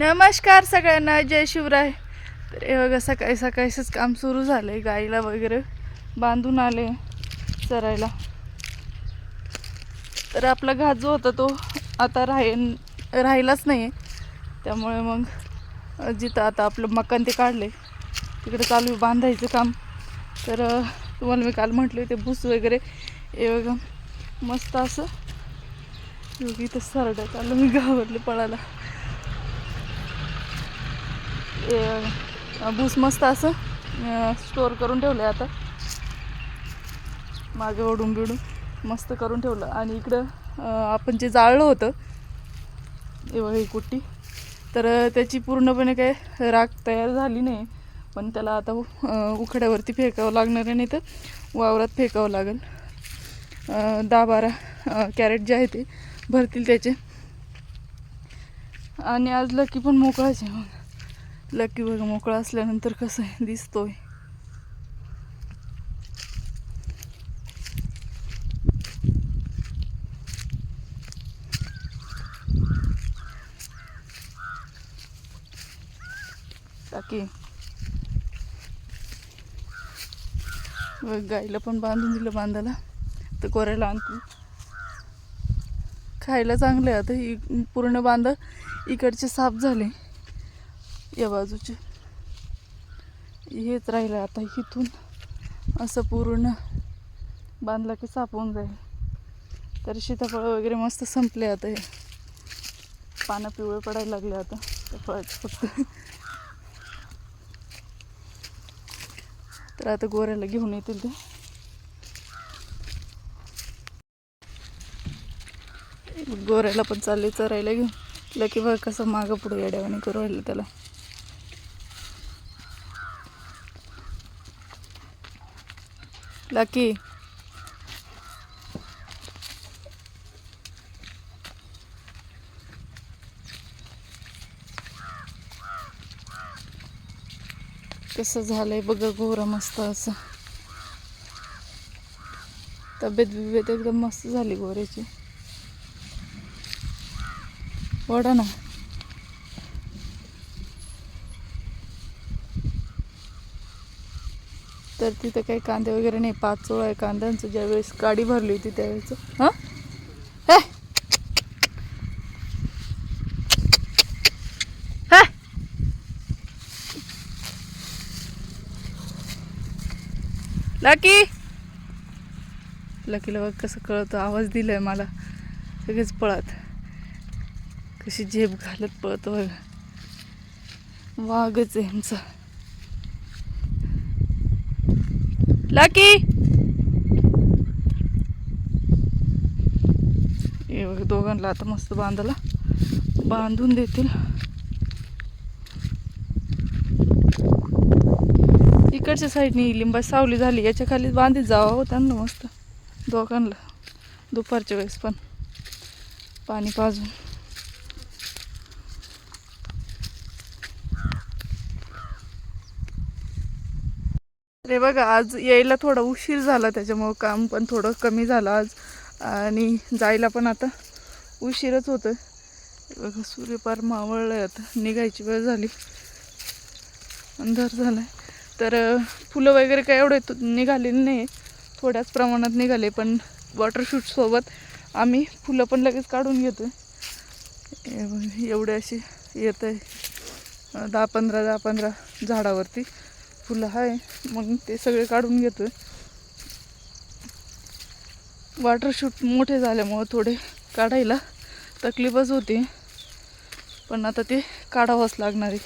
नमस्कार सगळ्यांना जय शिवराय. तर हे बघा सकाळी सकाळीच काम सुरू झालं आहे गाईला वगैरे बांधून आले चरायला. तर आपला घात जो होता तो आता राही राहिलाच नाही आहे त्यामुळे मग जिथं आता आपलं मकान ते काढले तिकडे चालू बांधायचं काम. तर तुम्हाला मी काल म्हटले ते भूस वगैरे हे बघा मस्त असं. योगी तर इथं सरड्यात चालू मी घाबरले पळायला. भूस मस्त असं स्टोअर करून ठेवलं आहे आता. मागे ओढून बिडून मस्त करून ठेवलं. आणि इकडं आपण जे जाळलं होतं एवढं ही कुट्टी तर त्याची पूर्णपणे काय राख तयार झाली नाही. पण त्याला आता उखड्यावरती फेकावं लागणार आहे नाही तर वावरात फेकावं लागेल. दहा बारा कॅरेट जे आहे ते भरतील त्याचे. आणि आज लकी पण मोकळाच आहे. मग लकी बघा मोकळा असल्यानंतर कसं आहे दिसतोय. टाकी गाईला पण बांधून दिलं बांधायला तर कोऱ्याला आणतो खायला चांगलं आहे. आता ही पूर्ण बांध इकडचे साफ झाले. या बाजूचे. हेच राहिलं आता इथून. असं पूर्ण बांधला की साफ होऊन जाईल. तर सीताफळ वगैरे मस्त संपले आता हे. पानं पिवळे पडायला लागले आता. त्या फळाचे फक्त. तर आता गोऱ्याला घेऊन येतील ते. गोऱ्याला पण चालले चरायला घेऊन. लकी बघ कसं मागं पुढे येड्यावाने करू राहिलं त्याला. लकी कसं झालंय बघा गोरा मस्त असं. तब्येत बिब्येत एकदम मस्त झाली गोऱ्याची. वडा ना. तर तिथं काही कांदे वगैरे नाही पाच सोळा आहे कांद्यांचं ज्यावेळेस गाडी भरली होती त्यावेळेस. हां? लकी! लकीला बघ कसं कळतं आवाज दिलाय मला. सगळेच पळत. कशी झेप घालत पळतो बघ. वाघच आहे आमचा. लकी हे दोघांना आता मस्त बांधायला बांधून देतील. इकडच्या साईडनी लिंबा सावली झाली याच्या खाली बांधीत जावं हो ना मस्त. दोघांना. दुपारच्या वेळेस पण. पाणी पाजून. रे बघा आज यायला थोडा उशीर झाला त्याच्यामुळं काम पण थोडं कमी झालं आज. आणि जायला पण आता उशीरच होतं बघा सूर्यपार मावळलं आहे आता. निघायची वेळ झाली. अंधार झाला तर फुलं वगैरे काय एवढे निघालेली नाही थोड्याच प्रमाणात निघाले पण वॉटरशूटसोबत आम्ही फुलं पण लगेच काढून घेतो एवढे अशी येत आहे दहा पंधरा दहा पंधरा झाडावरती. फुलं आहे. मग ते सगळे काढून घेतो वॉटरशूट मोठे झाल्यामुळं थोडे काढायला तकलीफच होती. पण आता ते काढावंच लागणार आहे.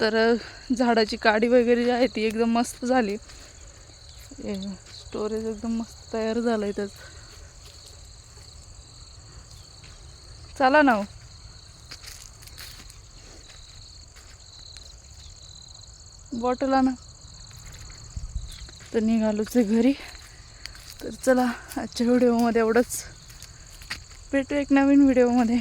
तर झाडाची काडी वगैरे जी आहे ती एकदम मस्त झाली. स्टोरेज एकदम मस्त तयार झालं आहे त्याचं. चला ना हो. बॉटल आणा. तर निघालोच आहे घरी. तर चला आजच्या व्हिडिओमध्ये एवढंच. भेटू एक नवीन व्हिडिओमध्ये